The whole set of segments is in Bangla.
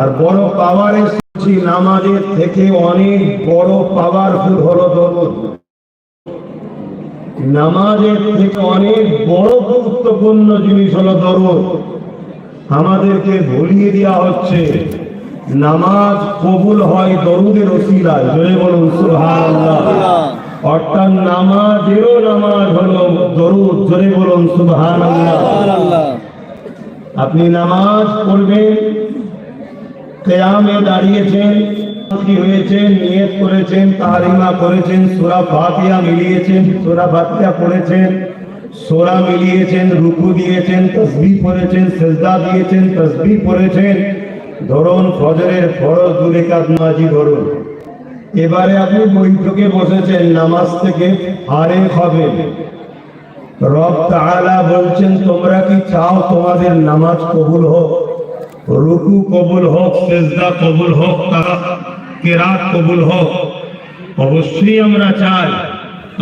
আর বড় পাওয়ার এসেছি নামাজের থেকে অনেক বড় পাওয়ারফুল হলো দরুদ। নামাজের থেকে অনেক বড় গুরুত্বপূর্ণ জিনিস হলো দরুদ। আমাদেরকে ভুলিয়ে দেওয়া হচ্ছে নামাজ কবুল হয় দরুদের ওসিলায়। জয় বলুন সুবহানাল্লাহ। অর্থাৎ নামাজেরও নামাজ হলো দরুদ। জোরে বলুন সুবহানাল্লাহ। আপনি নামাজ পড়বেন কেয়ামে দাঁড়িয়েছেন, কি হয়েছেন, নিয়ত করেছেন তাহারিমা করেছেন, সূরা ফাতিয়া মিলিয়েছেন, সূরা ফাতিহা পড়েছেন, সূরা মিলিয়েছেন, রুকু দিয়েছেন, তাসবিহ পড়েছেন, সেজদা দিয়েছেন, তাসবিহ পড়েছেন। ধরুন ফজরের ফরজ দু রেকাত নামাজি ধরুন। এবারে আপনি বৈঠকে বসেছেন, নামাজ থেকে ফারেক হবে রব তাআলা বলছেন, তোমরা কি চাও তোমাদের নামাজ কবুল হোক? রুকু কবুল হোক, সেজদা কবুল হোক কেরাত কবুল হোক। অবশ্যই আমরা চাই,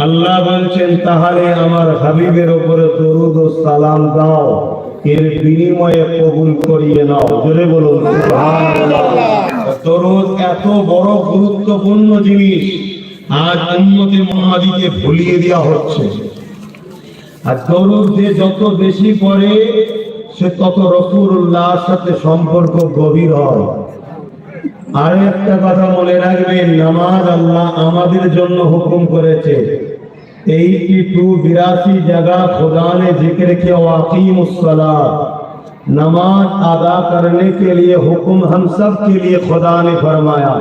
আল্লাহ বলছেন, তাহলে আমার হাবিবের উপরে দরুদ ও সালাম দাও, এর বিনিময়ে কবুল করিয়ে নাও। জোরে বলুন। দরুদ এত বড় গুরুত্বপূর্ণ জিনিস, আজ উন্মতি মহাদিকে ভুলিয়ে দেওয়া হচ্ছে। আর দরুদ যে যত বেশি পড়ে সে তত রসুল্লাহর সাথে সম্পর্ক গভীর হয় আর একটা কথা মনে রাখবেন নামাজ আল্লাহ আমাদের জন্য হুকুম করেছে এইটি টু বিরাশি জায়গা खुदा ने जिक्र किया वाकीम नमाज अदा करने के लिए हुक्म हम सब के लिए खुदा ने फरमाया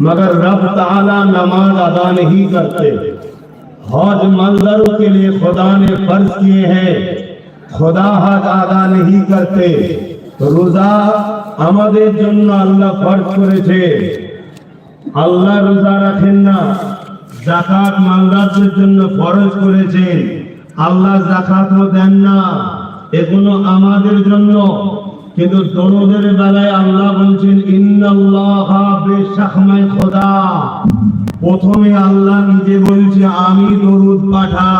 मगर रब ताला नमाज अदा नहीं करते हज मंजरों के लिए खुदा ने फर्ज किए हैं খোদা হাত আদা নেই করতে। রোজা আমাদের জন্য আল্লাহ ফর্জ করেছে। আল্লাহ রোজা রাখেন না জাকাত মালদারদের জন্য ফরজ করেছেন। আল্লাহ জাকাতও দেন না, এগুলো আমাদের জন্য। কিন্তু দরদের বেলায় আল্লাহ বলছেন খোদা। প্রথমে আল্লাহ নিজে বলছে, আমি দরুদ পাঠা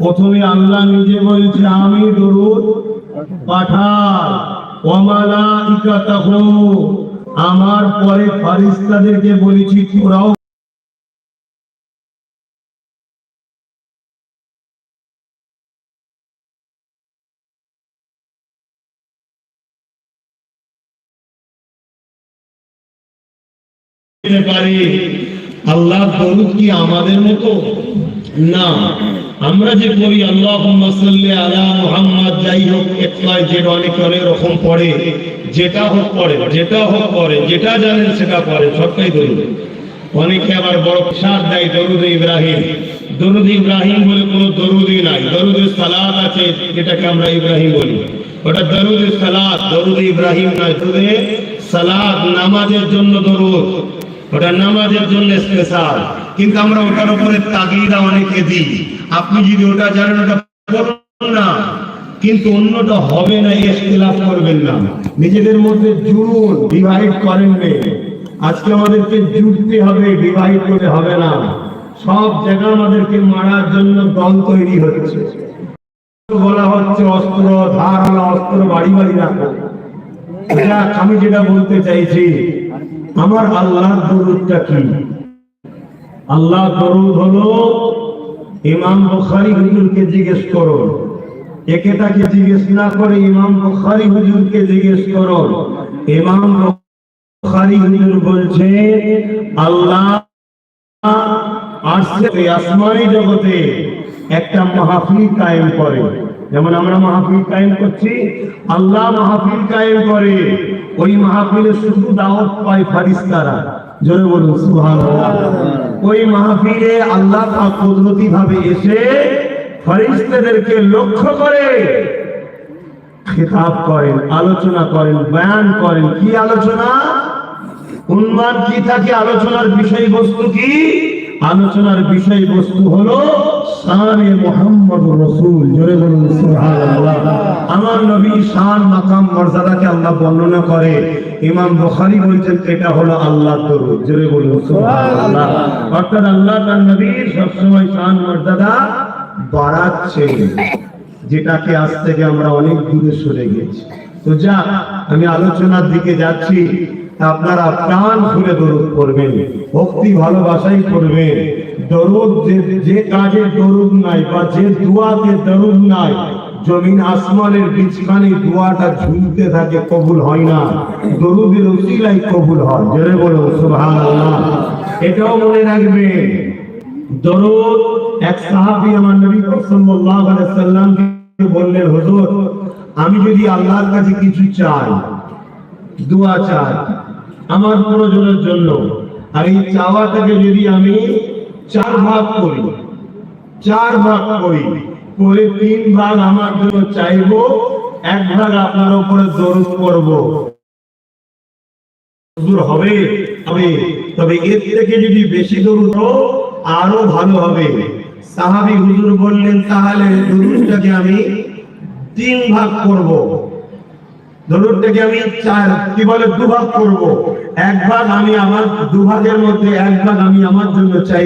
প্রথমে আল্লাহ নিজে বলছে আমি দরুদ আমার পরে ফারিস্তাদেরকে বলেছি, তোরাও আল্লাহ দরুদ কি আমাদের মতো? না, আমরা যে করি আল্লাহ আলা মুহাম্মদ, যাই হোক একলাই যে অনেক অনেক রকম পড়ে, যেটা হোক পড়ে, যেটা হোক পড়ে, যেটা জানেন সেটা পড়ে, সবটাই দরুদ। অনেকে আবার বড় সার দেয়, দরুদ ইব্রাহিম। দরুদ ইব্রাহিম বলে কোনো দরুদই নাই। দরুদ সালাত আছে, যেটাকে আমরা ইব্রাহিম বলি। ওটা দরুদ সালাত, দরুদ ইব্রাহিম নয়, দরুদ সালাত, নামাজের জন্য দরুদ। ওটা নামাজের জন্য স্পেশাল কিন্তু আমরা ওটার উপরে তাগিদা অনেকে দিই। আপনি যদি ওটা জানেন না। কিন্তু অন্যটা হবে না, ইখতিলাফ করবেন না। নিজেদের মধ্যে জুড়ুন ডিভাইড করেন আজকে আমাদেরকে জুড়তে হবে ডিভাইড করে হবে না। সব জায়গা আমাদেরকে মারার জন্য দল তৈরি হচ্ছে। বলা হচ্ছে অস্ত্র, ধারালো অস্ত্র বাড়ি বাড়ি রাখো। আমি যেটা বলতে চাইছি, আমার আল্লাহর দরুদটা কি? আল্লাহ দরুদ হলো, ইমাম বুখারী হুজুরকে জিজ্ঞেস করো। একে তাকে জিজ্ঞেস না করে ইমাম বুখারী হুজুরকে জিজ্ঞেস করো। ইমাম বুখারী হুজুর বলছে, আল্লাহ আসছে আসমানি জগতে একটা মাহফিল কায়েম করে। যেমন আমরা মাহফিল কায়েম করছি, আল্লাহ মাহফিল কায়েম করে। ওই মাহফিলে শুধু দাওয়াত পায় ফারিস্তারা বলুন ওই মাহফিলে আল্লাহ কুদরতি ভাবে এসে লক্ষ্য করে খেতাব করেন, আলোচনা করেন, বয়ান করেন। কি আলোচনা? উন্মাদ কি থাকে আলোচনার বিষয়বস্তু কি? আলোচনার বিষয়বস্তু হলো শানে মোহাম্মদ রসুল। জোরে বলুন, সুবহানাল্লাহ। আমার নবী শান মাকাম মর্যাদাকে আল্লাহ বর্ণনা করে। ইমাম বুখারী বলছেন এটা হলো আল্লাহর দরুদ। জোরে বলুন সুবহানাল্লাহ। অর্থাৎ আল্লাহ তার নবীর সবসময় শান মর্যাদা বাড়াচ্ছে যেটাকে আজ থেকে আমরা অনেক দূরে সরে গেছি। তো যা আমি আলোচনার দিকে যাচ্ছি। আপনারা প্রাণ খুলে দরুদ করবেন ভক্তি ভালোবাসাই করবেন দরুদ যে কাজে দরুদ নাই বা যে দুয়াতে দরুদ নাই জমিন আসমানের বীজখানে দোয়াটা ঝুলতে থাকে, কবুল হয় না। দরুদের উসিলাই কবুল হয়। জোরে বলো, সুবহানাল্লাহ। এটাও মনে রাখবে। দরুদ এক সাহাবী আমার নবী সাল্লাল্লাহু আলাইহি সাল্লামকে বললেন, হুজুর, আমি যদি আল্লাহর কাছে কিছু চাই, দোয়া চাই আমার প্রয়োজনের জন্য, আর এই চাওয়াটাকে যদি আমি চার ভাগ করি, চার ভাগ করি করে তিন ভাগ আমার জন্য চাইব, এক ভাগ আপনার উপরে দরুদ করব হুজুর হবে হবে। তবে এর থেকে যদি বেশি দরুদ আরও ভালো হবে। সাহাবী হুজুর বললেন, তাহলে দরুদটাকে আমি তিন ভাগ করব। দরুদটাকে আমি চার, কি বলে, দুভাগ করব। এক ভাগ আমি আমার, দুভাগের মধ্যে এক ভাগ আমি আমার জন্য চাই।